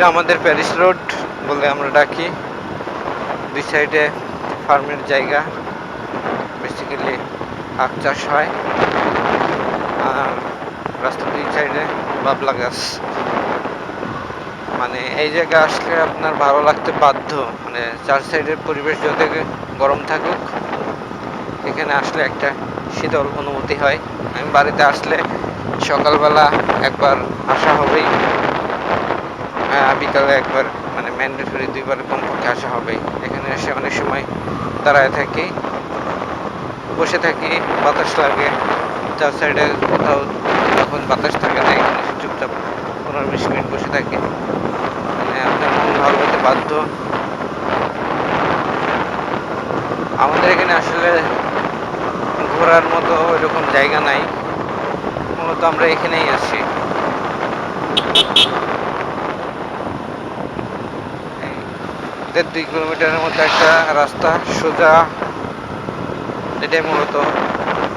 এটা আমাদের Paris road বলে আমরা ডাকি। দুই সাইডে ফার্মের জায়গা। বেসিক্যালি আখ চাষ হয়। আর রাস্তার দুই সাইডে বাবলা গাছ। মানে এই জায়গায় আসলে আপনার ভালো লাগতে বাধ্য। মানে চার সাইডের পরিবেশ যত গরম থাকুক, এখানে আসলে একটা শীতল অনুভূতি হয়। আমি বাড়িতে আসলে সকালবেলা একবার আসা হবেই। বিকালে একবার মানে ম্যান্ডেটরি দুইবার কমপক্ষে আসা হবেই। এখানে এসে অনেক সময় দাঁড়ায় থাকি, বসে থাকি, বাতাস লাগে। চার সাইডে কোথাও যখন বাতাস থাকে না, এখানে চুপচাপ পনেরো বিশ মিনিট বসে থাকি। মানে আপনার মন ভালো হতে বাধ্য। আমাদের এখানে আসলে ঘোরার মতো এরকম জায়গা নাই। মূলত আমরা এখানেই আছি। দেড় দুই কিলোমিটারের মধ্যে একটা রাস্তা, সোজা, এটাই মূলত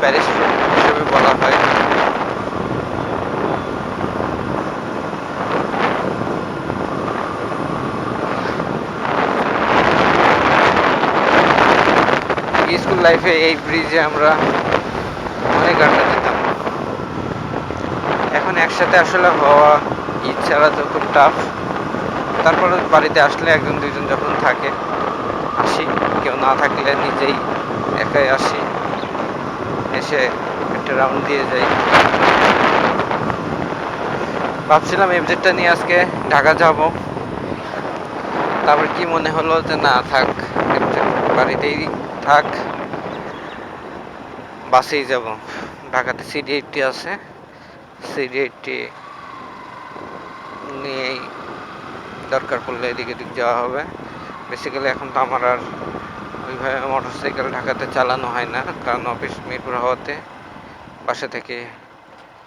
প্যারিস হিসেবে বলা হয়। স্কুল লাইফে এই ব্রিজে আমরা অনেক আড্ডা দিতাম। এখন একসাথে আসলে হওয়া ইচ্ছারা তো খুব টাফ তারপরে বাড়িতে আসলে একজন, দুইজন যখন থাকে, আসি। কেউ না থাকলে নিজেই একাই আসি। এসে একটা রাউন্ড দিয়ে যাই। ভাবছিলাম এফজেডটা নিয়ে আজকে ঢাকা যাব। তারপর কি মনে হলো যে না, থাক বাড়িতেই থাক, বাসেই যাব। ঢাকাতে সিডি এইটটি আছে। সিডি এইটটি নিয়েই দরকার পড়লে এদিক এদিক যাওয়া হবে। বেসিক্যালি এখন তো আমার আর ওইভাবে মোটর সাইকেল ঢাকাতে চালানো হয় না, কারণ অফিস মিরপুর হওয়াতে বাসা থেকে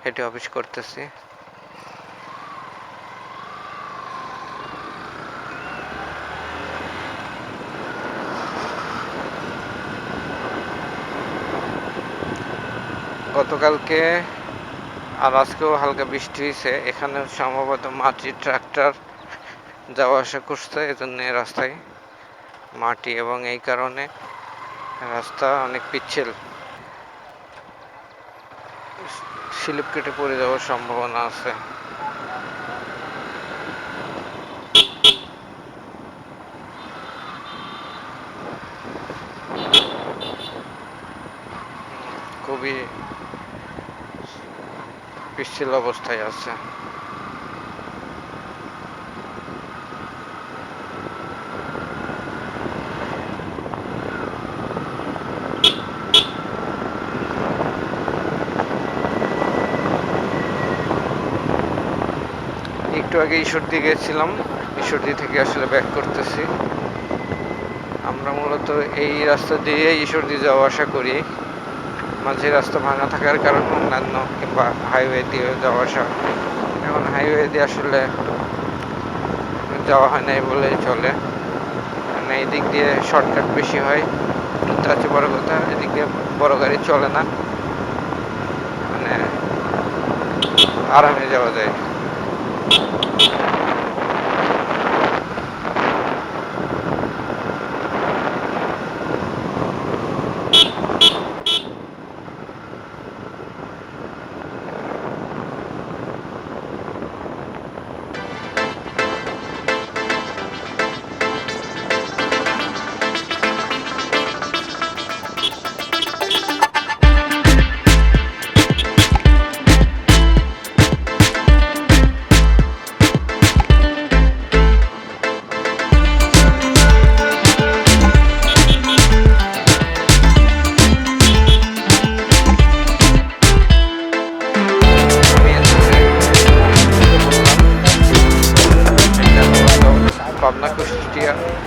হেঁটে অফিস করতেছি। গতকালকে আর আজকেও হালকা বৃষ্টি হয়েছে এখানে সম্ভবত মাটির ট্রাক্টর যাওয়া আসা করছে, এজন্য রাস্তায় মাটি এবং এই কারণে রাস্তা অনেক পিচ্ছিল। স্লিপ কেটে পড়ে যাওয়ার সম্ভাবনা আছে। খুবই পিচ্ছিল অবস্থায় আছে। একটু আগে ঈশ্বরদী গেছিলাম। ঈশ্বরদী থেকে আসলে ব্যাক করতেছি। আমরা মূলত এই রাস্তা দিয়ে ঈশ্বরদী যাওয়া আসা করি। মাঝে রাস্তা ভাঙা থাকার কারণে অন্যান্য কিংবা হাইওয়ে দিয়ে যাওয়া আসা। এখন হাইওয়ে দিয়ে আসলে যাওয়া হয় নাই বলেই চলে। মানে এই দিক দিয়ে শর্টকাট বেশি হয়। তার চেয়ে বড় কথা, এদিক বড় গাড়ি চলে না। মানে আরামে যাওয়া যায়।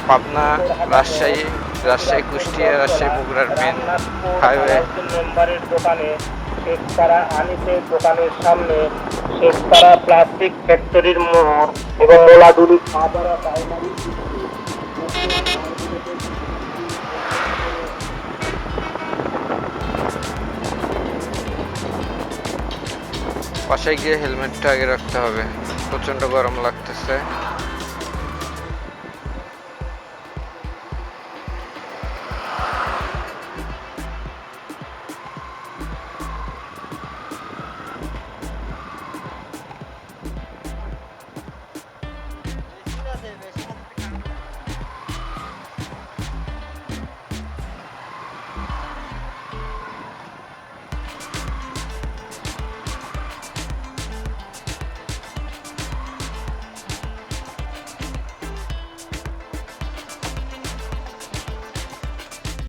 পাবনা রাজশাহী রাজশাহী কুষ্টিয়া রাজশাহী বগুড়ার মেন হাইওয়ে মেম্বারের দোকানে শেখপাড়া আনিসের দোকানের সামনে শেখপাড়া প্লাস্টিক ফ্যাক্টরির মোড় এবং মোলাদুলি খাবারা প্রাইমারি বাসায় গিয়ে হেলমেটটা আগে রাখতে হবে। প্রচণ্ড গরম লাগতেছে।